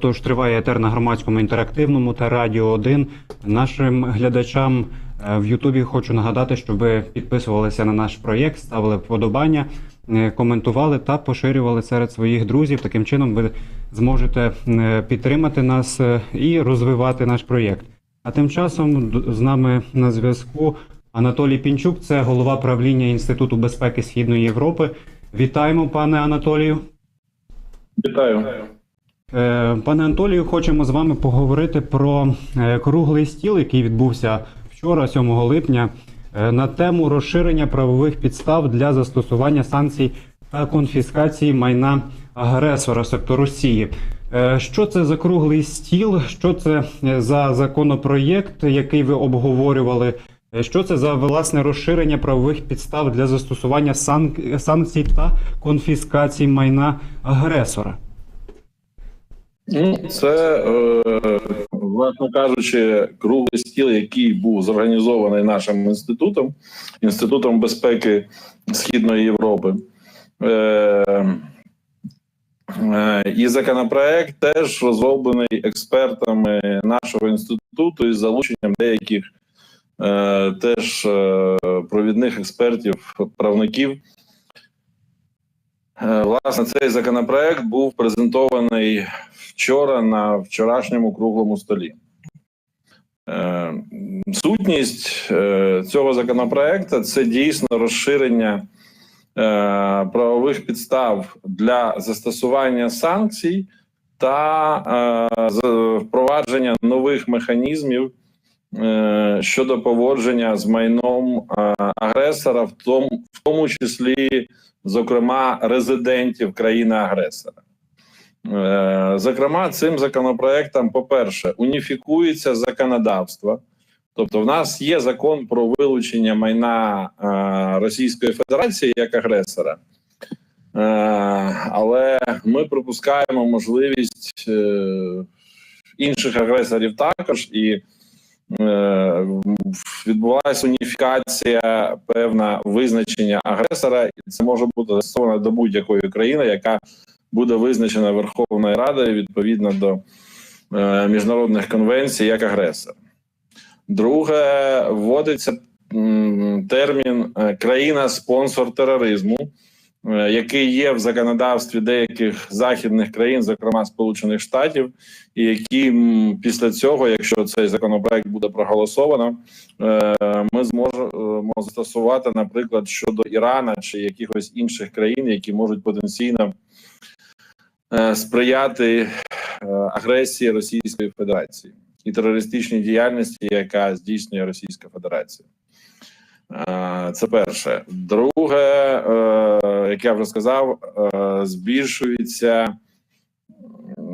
Отож, триває етер на громадському інтерактивному та радіо 1. Нашим глядачам е, в Ютубі хочу нагадати, щоб ви підписувалися на наш проєкт, ставили вподобання, е, коментували та поширювали серед своїх друзів. Таким чином, ви зможете е, підтримати нас і розвивати наш проєкт. А тим часом з нами на зв'язку Анатолій Пінчук, це голова правління Інституту безпеки Східної Європи. Вітаємо, пане Анатолію. Вітаю. Е, Пане Анатолію, хочемо з вами поговорити про е, круглий стіл, який відбувся вчора, 7 липня, е, на тему розширення правових підстав для застосування санкцій та конфіскації майна агресора, тобто Росії. Що це за круглий стіл? Що це за законопроєкт, який ви обговорювали? Що це за власне розширення правових підстав для застосування сан- санкцій та конфіскації майна агресора? Ну, Це, е, власне кажучи, круглий стіл, який був зорганізований нашим інститутом, інститутом безпеки Східної Європи. Е, е, І законопроект теж розроблений експертами нашого інституту із залученням деяких е, теж провідних експертів, правників. Е, Власне, цей законопроект був презентований вчора на вчорашньому круглому столі. Е, Сутність е, цього законопроекту це дійсно розширення правових підстав для застосування санкцій та впровадження нових механізмів щодо поводження з майном агресора, в тому числі зокрема резидентів країни-агресора. Е, Зокрема, цим законопроектом, по-перше, уніфікується законодавство. Тобто, в нас є закон про вилучення майна е, Російської Федерації як агресора, Е, але ми припускаємо можливість інших агресорів також і е, відбулася уніфікація, певна визначення агресора, і це може бути застосовано до будь-якої країни, яка буде визначена Верховною Радою відповідно до е, міжнародних конвенцій як агресор. Друге, вводиться термін е, країна-спонсор тероризму, е, який є в законодавстві деяких західних країн, зокрема Сполучених Штатів, і які після цього, якщо цей законопроект буде проголосовано, е, ми зможемо застосувати, наприклад, щодо Ірана чи якихось інших країн, які можуть потенційно е, сприяти е, агресії Російської Федерації і терористичній діяльності, яка здійснює Російська Федерація. Е, Це перше. Друге, е, як я вже сказав, е, збільшується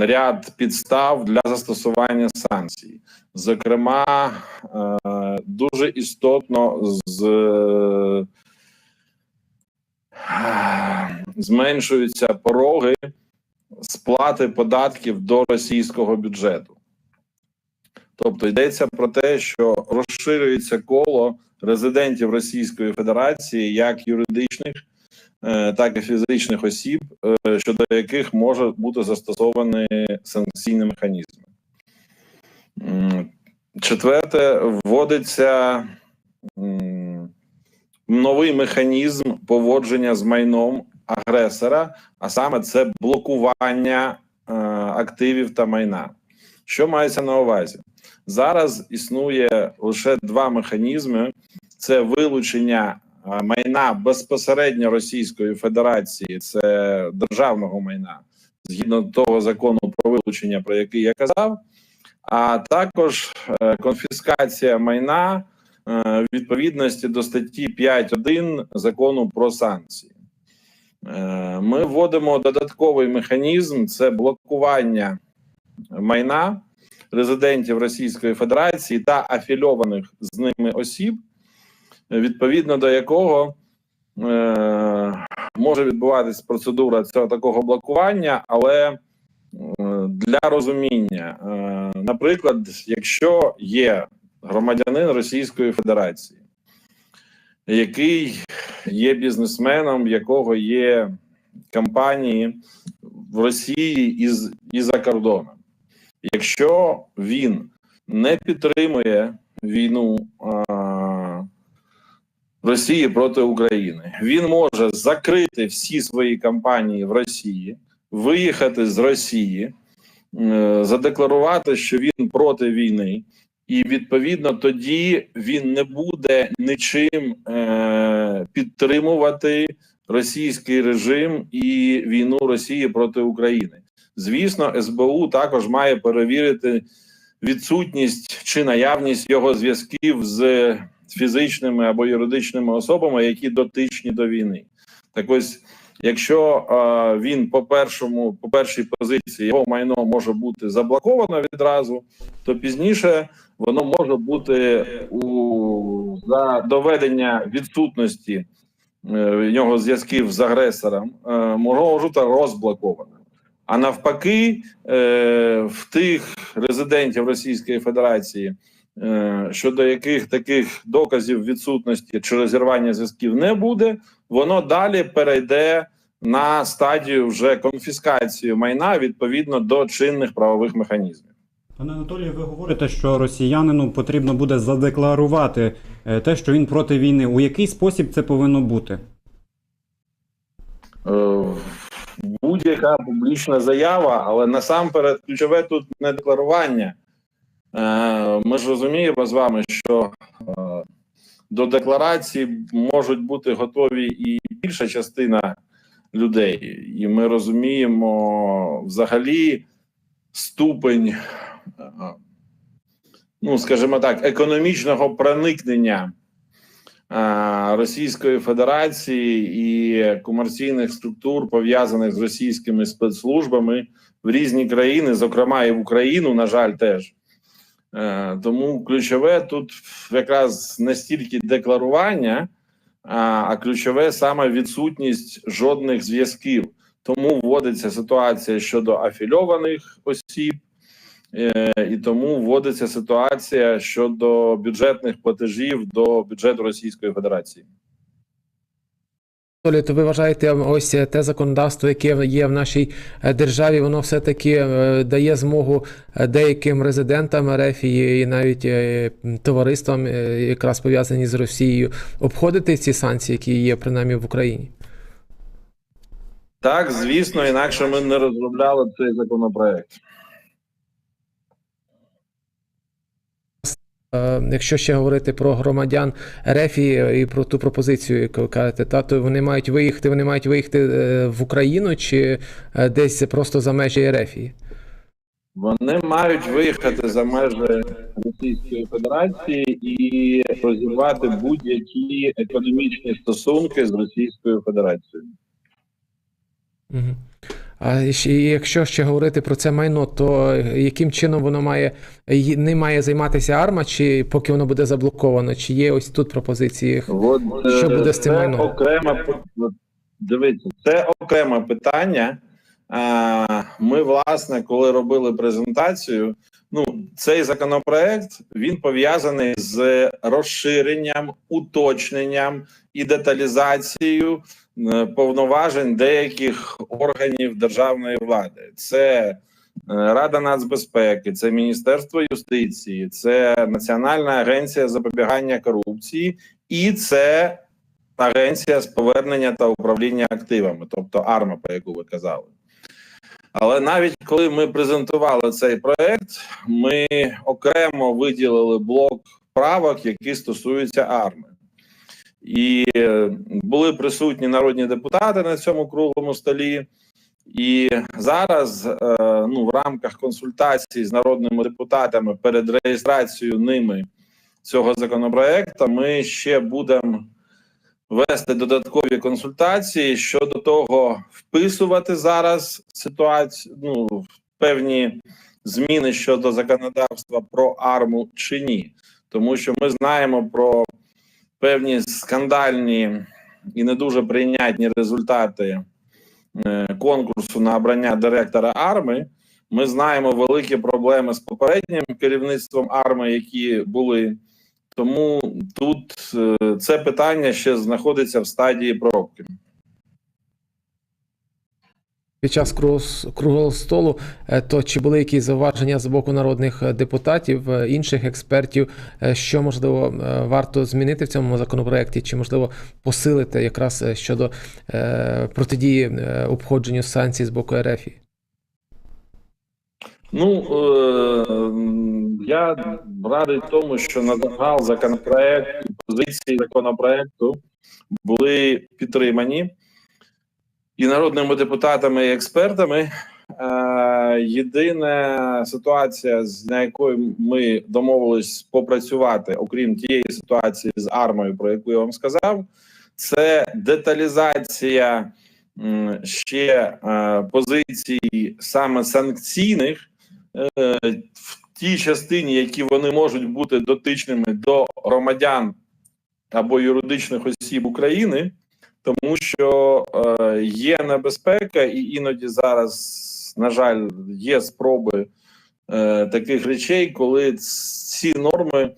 ряд підстав для застосування санкцій. Зокрема, дуже істотно з зменшуються пороги сплати податків до російського бюджету. Тобто йдеться про те, що розширюється коло резидентів Російської Федерації як юридичних, е, так і фізичних осіб, е, щодо яких може бути застосовані санкційні механізми. Четверте, вводиться новий механізм поводження з майном агресора, а саме це блокування е, активів та майна. Що мається на увазі? Зараз існує лише два механізми: це вилучення майна безпосередньо Російської Федерації, це державного майна, згідно того закону про вилучення, про який я казав, а також е, конфіскація майна е, відповідності до статті 5.1 закону про санкції. Е, Ми вводимо додатковий механізм: це блокування майна резидентів Російської Федерації та афільованих з ними осіб, відповідно до якого е, може відбуватись процедура цього такого блокування, але е, для розуміння, е, наприклад, якщо є громадянин Російської Федерації, який є бізнесменом, в якого є компанії в Росії і, і за кордоном. Якщо він не підтримує війну а, Росії проти України, він може закрити всі свої кампанії в Росії, виїхати з Росії, е, задекларувати, що він проти війни, і відповідно тоді він не буде нічим е, підтримувати російський режим і війну Росії проти України. Звісно, СБУ також має перевірити відсутність чи наявність його зв'язків з фізичними або юридичними особами, які дотичні до війни. Так ось, якщо е, він по першому, по першій позиції його майно може бути заблоковано відразу, то пізніше воно може бути у за доведення відсутності е, в нього зв'язків з агресором, е, може бути розблоковано. А навпаки, е, в тих резидентів Російської Федерації, е, щодо яких таких доказів відсутності чи розірвання зв'язків не буде, воно далі перейде на стадію вже конфіскації майна відповідно до чинних правових механізмів. Пане Анатолію, ви говорите, що росіянину потрібно буде задекларувати е, те, що він проти війни. У який спосіб це повинно бути? Е, будь-яка публічна заява, але насамперед ключове тут не декларування. Е, Ми ж розуміємо з вами, що е, до декларації можуть бути готові і більша частина людей, і ми розуміємо взагалі ступень, е, ну скажімо так, економічного проникнення Російської Федерації і комерційних структур, пов'язаних з російськими спецслужбами в різні країни, зокрема і в Україну, на жаль, теж. Е, Тому ключове тут якраз не стільки декларування, а, а ключове саме відсутність жодних зв'язків. Тому вводиться ситуація щодо афільованих осіб, е, і тому вводиться ситуація щодо бюджетних платежів до бюджету Російської Федерації. Анатолій, то ви вважаєте, ось те законодавство, яке є в нашій е, державі, воно все-таки е, дає змогу е, деяким резидентам РФ і навіть е, товариствам, е, якраз пов'язані з Росією, обходити ці санкції, які є принаймні в Україні? Так, звісно, інакше ми не розробляли цей законопроект. Е, Якщо ще говорити про громадян РФ і, про ту пропозицію, яку ви кажете, та то вони мають виїхати, вони мають виїхати е, в Україну чи е, десь просто за межі РФ? Вони мають виїхати за межі Російської Федерації і розірвати будь-які економічні стосунки з Російською Федерацією. Угу. А якщо ще говорити про це майно, то яким чином воно має не має займатися арма, чи поки воно буде заблоковано, чи є ось тут пропозиції? От, Що е, буде з цим майном? окреме п- дивіться, це окреме питання. Ми, власне, коли робили презентацію, ну цей законопроект він пов'язаний з розширенням, уточненням і деталізацією повноважень деяких органів державної влади. Це е, Рада нацбезпеки, це Міністерство юстиції, це Національна агенція запобігання корупції, і це агенція з повернення та управління активами, тобто АРМА, про яку ви казали. Але навіть коли ми презентували цей проект, ми окремо виділили блок правок, які стосуються АРМи. І е, були присутні народні депутати на цьому круглому столі. І зараз, е, ну, в рамках консультацій з народними депутатами перед реєстрацією ними цього законопроекту, ми ще будемо вести додаткові консультації щодо того, вписувати зараз ситуацію, ну певні зміни щодо законодавства про арму чи ні, тому що ми знаємо про певні скандальні і не дуже прийнятні результати е, конкурсу на обрання директора арми. Ми знаємо великі проблеми з попереднім керівництвом арми, які були. Тому тут е, це питання ще знаходиться в стадії пробки. Під час круглого столу, е, то чи були якісь зауваження з боку народних е, депутатів, е, інших експертів, що можливо варто змінити в цьому законопроекті, чи можливо посилити якраз щодо протидії обходженню санкцій з боку РФ? Ну я радий тому, що на загал законопроект позиції законопроекту були підтримані і народними депутатами, і експертами. Е, єдина ситуація, з якою ми домовились попрацювати, окрім тієї ситуації з армою, про яку я вам сказав, це деталізація ще е, позицій саме санкційних е, в тій частині, які вони можуть бути дотичними до громадян або юридичних осіб України, тому що е, є небезпека, і іноді зараз, на жаль, є спроби е, таких речей, коли ці норми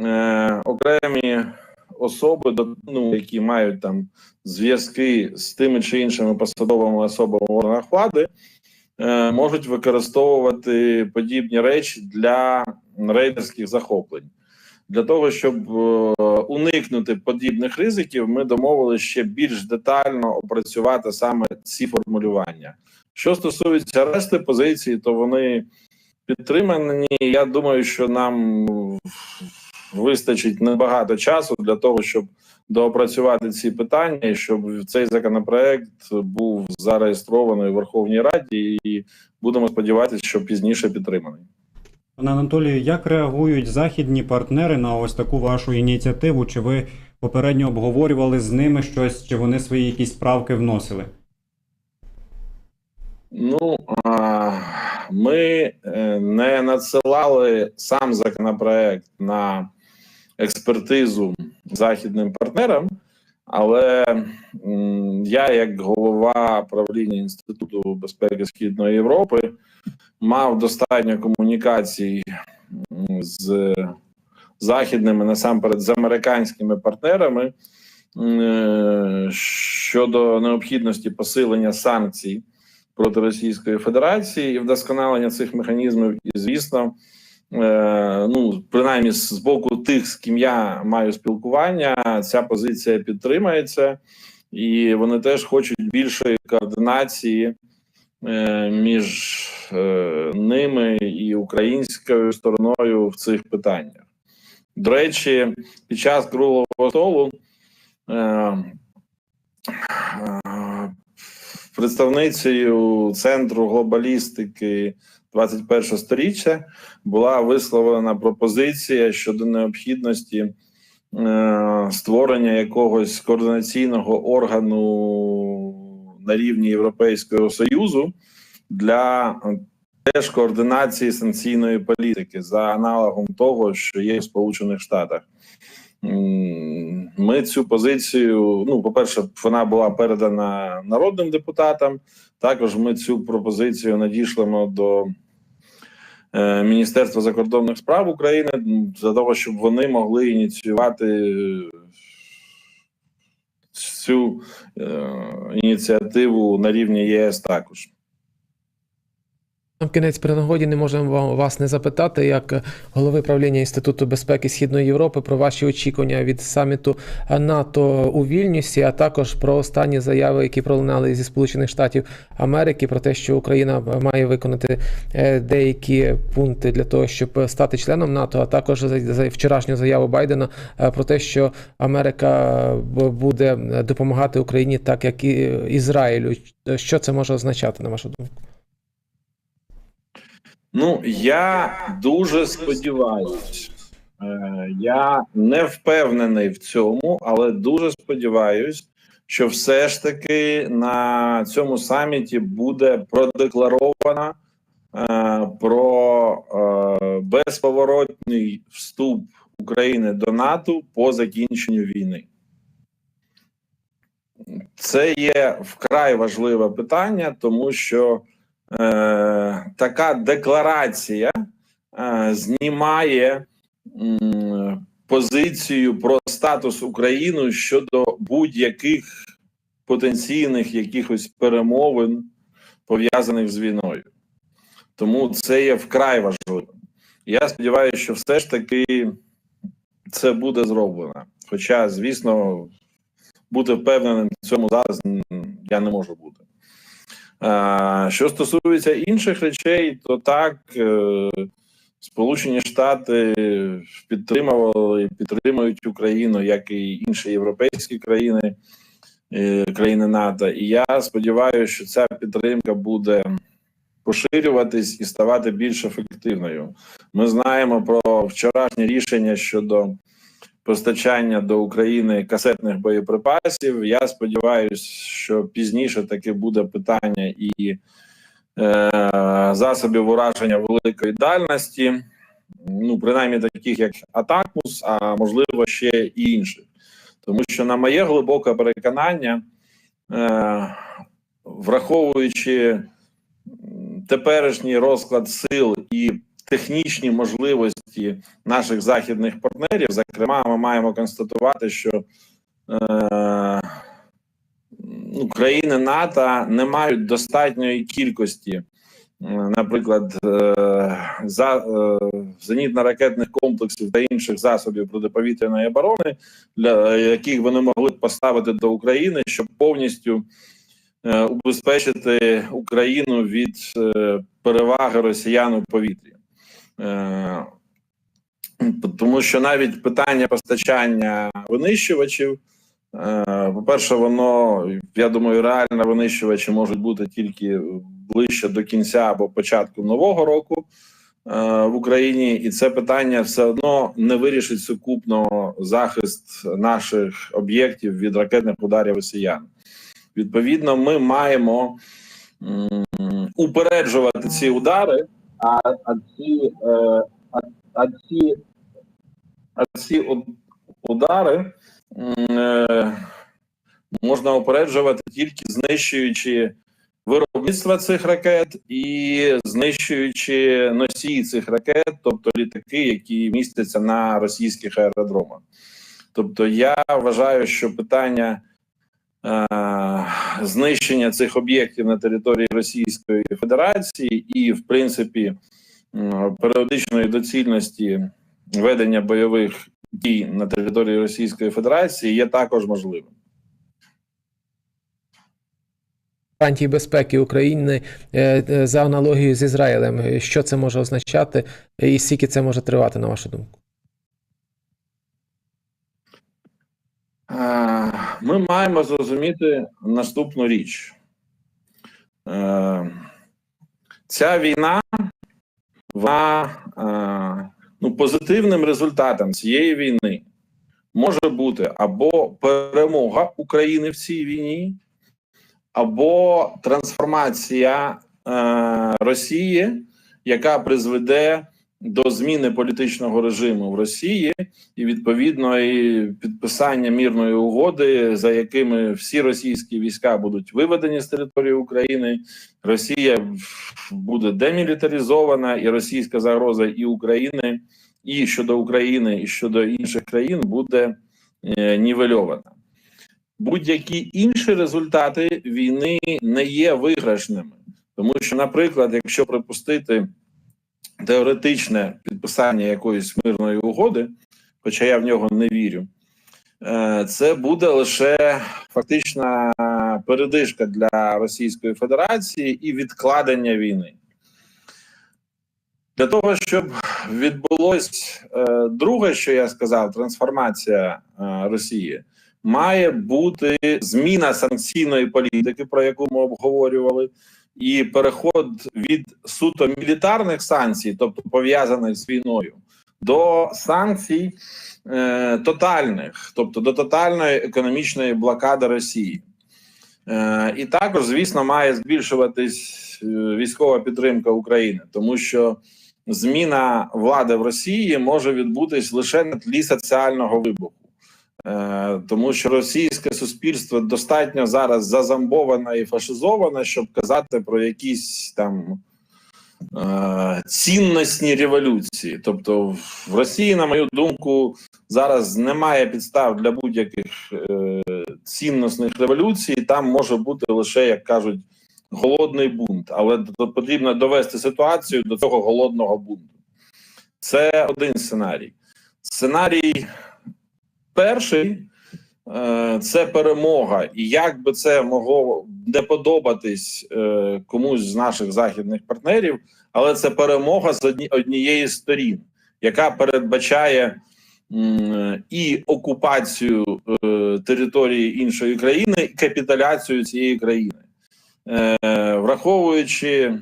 е, окремі особи, ну, які мають там зв'язки з тими чи іншими посадовими особами в органах влади, е, можуть використовувати подібні речі для рейдерських захоплень. Для того щоб е, уникнути подібних ризиків, ми домовилися ще більш детально опрацювати саме ці формулювання. Що стосується решти позицій, то вони підтримані. Я думаю, що нам вистачить небагато часу для того, щоб доопрацювати ці питання, і щоб цей законопроект був зареєстрований у Верховній Раді, і будемо сподіватися, що пізніше підтриманий. Пане Анатолію, як реагують західні партнери на ось таку вашу ініціативу? Чи ви попередньо обговорювали з ними щось, чи вони свої якісь правки вносили? Ну ми е, не надсилали сам законопроект на експертизу західним партнерам, але я, як голова правління Інституту безпеки Східної Європи, мав достатньо комунікацій з західними, насамперед з американськими партнерами е, щодо необхідності посилення санкцій проти Російської Федерації і вдосконалення цих механізмів, і звісно, е, ну принаймні з боку тих, з ким я маю спілкування, ця позиція підтримається, і вони теж хочуть більшої координації між е, ними і українською стороною в цих питаннях. До речі, під час круглого столу. Е, е, представницею центру глобалістики 21 сторіччя була висловлена пропозиція щодо необхідності е, створення якогось координаційного органу на рівні Європейського Союзу для е, теж координації санкційної політики за аналогом того, що є в Сполучених Штатах. Ми цю позицію, ну, по-перше, вона була передана народним депутатам. Також ми цю пропозицію надішлемо до е, Міністерства закордонних справ України для того, щоб вони могли ініціювати цю е, ініціативу на рівні ЄС також. Нам кінець при нагоді не можемо вам- вас не запитати, як голови правління Інституту безпеки Східної Європи, про ваші очікування від саміту НАТО у Вільнюсі, а також про останні заяви, які пролунали зі Сполучених Штатів Америки, про те, що Україна має виконати е, деякі пункти для того, щоб стати членом НАТО, а також за- вчорашню заяву Байдена е, про те, що Америка буде допомагати Україні, так як і Ізраїлю. Що це може означати, на вашу думку? Ну, я дуже сподіваюся. Е, я не впевнений в цьому, але дуже сподіваюся, що все ж таки на цьому саміті буде продекларовано е, про е, безповоротний вступ України до НАТО по закінченню війни. Це є вкрай важливе питання, тому що така декларація е, знімає позицію про статус України щодо будь-яких потенційних якихось перемовин пов'язаних з війною. Тому це є вкрай важливим. Я сподіваюся, що все ж таки це буде зроблено. Хоча, звісно, бути впевненим в цьому зараз я не можу бути. Що стосується інших речей, то так, е, Сполучені Штати підтримували і підтримують Україну, як і інші європейські країни, е, країни НАТО. І я сподіваюся, що ця підтримка буде поширюватись і ставати більш ефективною. Ми знаємо про вчорашнє рішення щодо постачання до України касетних боєприпасів. Я сподіваюся, що пізніше таки буде питання і е, засобів ураження великої дальності, ну принаймні таких як Атакмус, а можливо ще і інших. Тому що, на моє глибоке переконання, е, враховуючи теперішній розклад сил і технічні можливості наших західних партнерів, зокрема, ми маємо констатувати, що е, ну, країни НАТО не мають достатньої кількості, е, наприклад, е, за е, зенітно-ракетних комплексів та інших засобів протиповітряної оборони, для яких вони могли б поставити до України, щоб повністю убезпечити Україну від переваги росіян у повітрі. Е, тому що навіть питання постачання винищувачів, е, по-перше, воно, я думаю, реально винищувачі можуть бути тільки ближче до кінця або початку нового року е, в Україні, і це питання все одно не вирішить сукупно захист наших об'єктів від ракетних ударів росіян. Відповідно, ми маємо упереджувати ці удари, а, а ці, е, а, а ці, а ці удари е, можна упереджувати тільки знищуючи виробництво цих ракет і знищуючи носії цих ракет, тобто літаки, які містяться на російських аеродромах. Тобто, я вважаю, що питання знищення цих об'єктів на території Російської Федерації і, в принципі, періодичної доцільності ведення бойових дій на території Російської Федерації є також можливим. гарантії безпеки України е, е, за аналогією з Ізраїлем. Е, Що це може означати, е, і скільки це може тривати, на вашу думку? Ми маємо зрозуміти наступну річ. Е, Ця війна, вона е, ну, позитивним результатом цієї війни може бути або перемога України в цій війні, або трансформація е, Росії, яка призведе до зміни політичного режиму в Росії і відповідно і підписання мірної угоди, за якими всі російські війська будуть виведені з території України. Росія буде демілітаризована, і російська загроза і України, і щодо України, і щодо інших країн буде е, нівельована. Будь-які інші результати війни не є виграшними, тому що, наприклад, якщо припустити теоретичне підписання якоїсь мирної угоди, хоча я в нього не вірю, е, це буде лише фактична передишка для Російської Федерації і відкладення війни. Для того, щоб відбулось е, друге, що я сказав, трансформація е, Росії, має бути зміна санкційної політики, про яку ми обговорювали, і переход від суто мілітарних санкцій, тобто пов'язаних з війною, до санкцій е, тотальних, тобто до тотальної економічної блокади Росії. Е, і також, звісно, має збільшуватись е, військова підтримка України, тому що зміна влади в Росії може відбутись лише на тлі соціального вибуху. Е, Тому що російське суспільство достатньо зараз зазамбоване і фашизоване, щоб казати про якісь там е, цінностні революції. Тобто, в Росії, на мою думку, зараз немає підстав для будь-яких е, цінностних революцій. Там може бути лише, як кажуть, голодний бунт, але потрібно довести ситуацію до цього голодного бунту. Це один сценарій. Сценарій перший е, це перемога. І як би це могло не подобатись е, комусь з наших західних партнерів, але це перемога з одні, однієї сторін, яка передбачає і окупацію е, території іншої країни, і капітуляцію цієї країни, враховуючи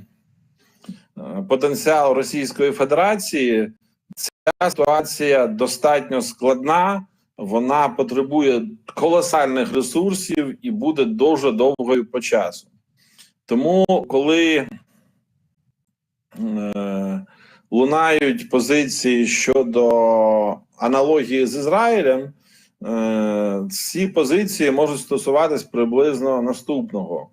потенціал Російської Федерації, ця ситуація достатньо складна. Вона потребує колосальних ресурсів і буде дуже довгою по часу. Тому, коли е, лунають позиції щодо аналогії з Ізраїлем, е, ці позиції можуть стосуватись приблизно наступного: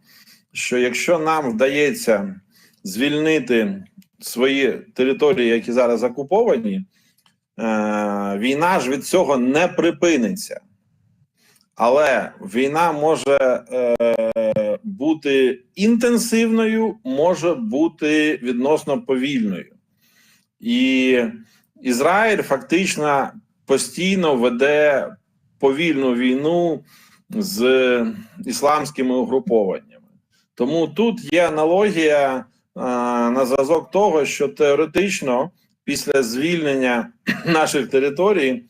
що якщо нам вдається звільнити свої території, які зараз окуповані, війна ж від цього не припиниться. Але війна може е, бути інтенсивною, може бути відносно повільною. І Ізраїль фактично постійно веде повільну війну з ісламськими угрупованнями. Тому тут є аналогія е, на зразок того, що теоретично після звільнення наших територій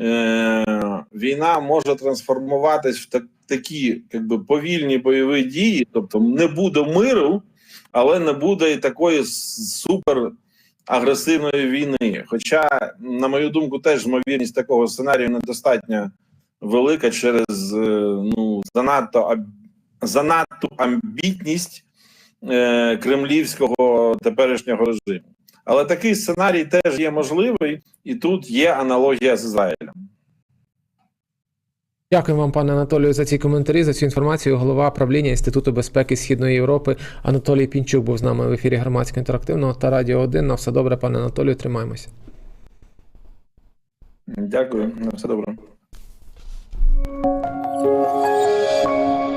е, війна може трансформуватись в так, такі якби, повільні бойові дії, тобто не буде миру, але не буде і такої супер агресивної війни. Хоча, на мою думку, теж ймовірність такого сценарію недостатньо велика через е, ну занадто занадто амбітність е, кремлівського теперішнього режиму. Але такий сценарій теж є можливий, і тут є аналогія з Ізраїлем. Дякую вам, пане Анатолію, за ці коментарі, за цю інформацію. Голова правління Інституту безпеки Східної Європи Анатолій Пінчук був з нами в ефірі громадського інтерактивного та Радіо 1. На все добре, пане Анатолію, тримаємося. Дякую, на все добре.